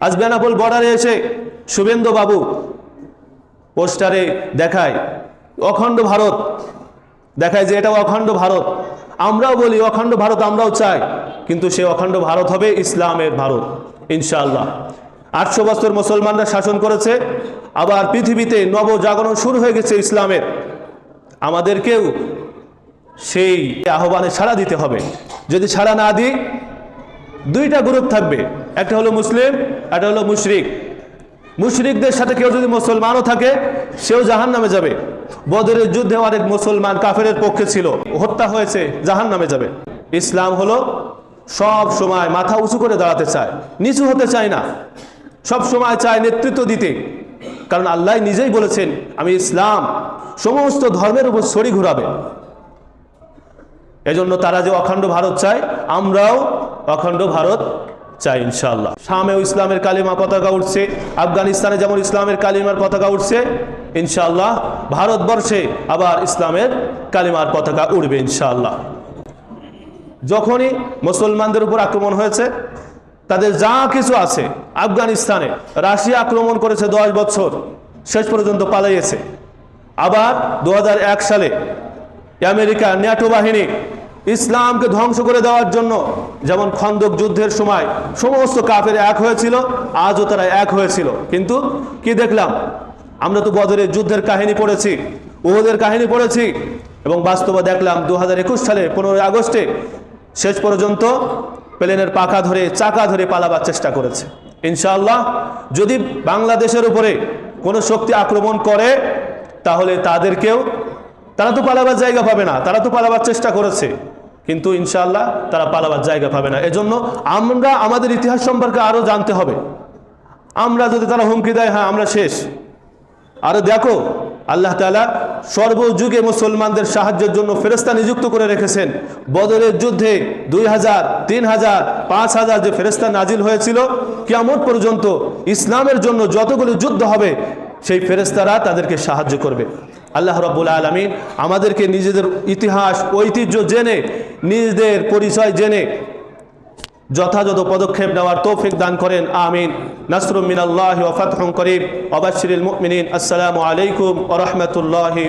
আজ বেনাপোল বর্ডারে এসে শুভেন্দু বাবু পোস্টারে দেখায়, অখণ্ড ভারত। দেখায় যে এটা অখণ্ড ভারত। আমরাও বলি, অখণ্ড ভারত আমরাও চাই, কিন্তু সে অখণ্ড ভারত হবে ইসলামের ভারত, ইনশাআল্লাহ। আটশো বছর মুসলমানরা শাসন করেছে, আবার পৃথিবীতে নবজাগরণ শুরু হয়ে গেছে ইসলামের। আমাদেরকেও সেই আহ্বানে সাড়া দিতে হবে। যদি সাড়া না দিই, দুইটা গ্রুপ থাকবে। একটা হলো মুসলিম একটা হলো মুশরিক। মুশরিকদের সাথে কেউ যদি মুসলমানও থাকে, সেও জাহান নামে যাবে। বদরের যুদ্ধে অনেক মুসলমান কাফেরের পক্ষে ছিল, হত্যা হয়েছে জাহান নামে যাবে। ইসলাম হলো সব সময় মাথা উঁচু করে দাঁড়াতে চায়, নিচু হতে চায় না। সব সময় চায় নেতৃত্ব দিতে। কারণ আল্লাহ নিজেই বলেছেন, আমি ইসলাম, সমস্ত ধর্মের উপর ছড়ি ঘুরাবে। এজন্য তারা যে অখণ্ড ভারত চায়, আমরাও অখণ্ড ভারত চাই ইনশাল্লাহ শামেও ইসলামের কালিমা পতাকা উঠছে, আফগানিস্তানে যেমন ইসলামের কালিমার পতাকা উঠছে ইনশাল্লাহ ভারতবর্ষে আবার ইসলামের কালিমার পতাকা উঠবে ইনশাল্লাহ যখনই মুসলমানদের উপর আক্রমণ হয়েছে, তাদের যা কিছু আছে, আফগানিস্তানে রাশিয়া আক্রমণ করেছে দশ বছর, শেষ পর্যন্ত পালাইয়েছে আবার দু হাজার এক সালে আমেরিকা ন্যাটো বাহিনী ইসলামকে ধ্বংস করে দেওয়ার জন্য, যেমন খন্দক যুদ্ধের সময় সমস্ত কাফের এক হয়েছিল, আজও তারা এক হয়েছিল। কিন্তু কি দেখলাম? আমরা তো বদরের যুদ্ধের কাহিনী পড়েছি, উহুদের কাহিনী পড়েছি, এবং বাস্তবে দেখলাম দু হাজার একুশ সালে পনেরোই আগস্টে শেষ পর্যন্ত প্লেনের পাকা ধরে, চাকা ধরে পালাবার চেষ্টা করেছে। ইনশাআল্লাহ, যদি বাংলাদেশের উপরে কোনো শক্তি আক্রমণ করে, তাহলে তাদেরকেও, তারা তো পালাবার জায়গা পাবে না, তারা তো পালাবার চেষ্টা করেছে। কিন্তু ইনশাআল্লাহ তারা পালাবার জায়গা পাবে না। এজন্য আমরা আমাদের ইতিহাস সম্পর্কে আরও জানতে হবে। আমরা যদি তারা হুমকি দেয় হ্যাঁ আমরা শেষ। আরও দেখো, আল্লাহ তালা সর্বযুগে মুসলমানদের সাহায্যের জন্য ফেরেস্তা নিযুক্ত করে রেখেছেন। বদরের যুদ্ধে দুই হাজার, তিন হাজার, পাঁচ হাজার যে ফেরেস্তা নাজিল হয়েছিল, কিয়ামত পর্যন্ত ইসলামের জন্য যতগুলো যুদ্ধ হবে, সেই ফেরেস্তারা তাদেরকে সাহায্য করবে। আল্লাহ রব্বুল আলমিন আমাদেরকে নিজেদের ইতিহাস, ঐতিহ্য জেনে, নিজেদের পরিচয় জেনে যথাযথ পদক্ষেপ নেওয়ার তৌফিক দান করেন। আমিন। নাসরুম মিনাল্লাহি ওয়া করিম। ওয়া বাশশিরিল আসসালামু আলাইকুম ওয়া রাহমাতুল্লাহি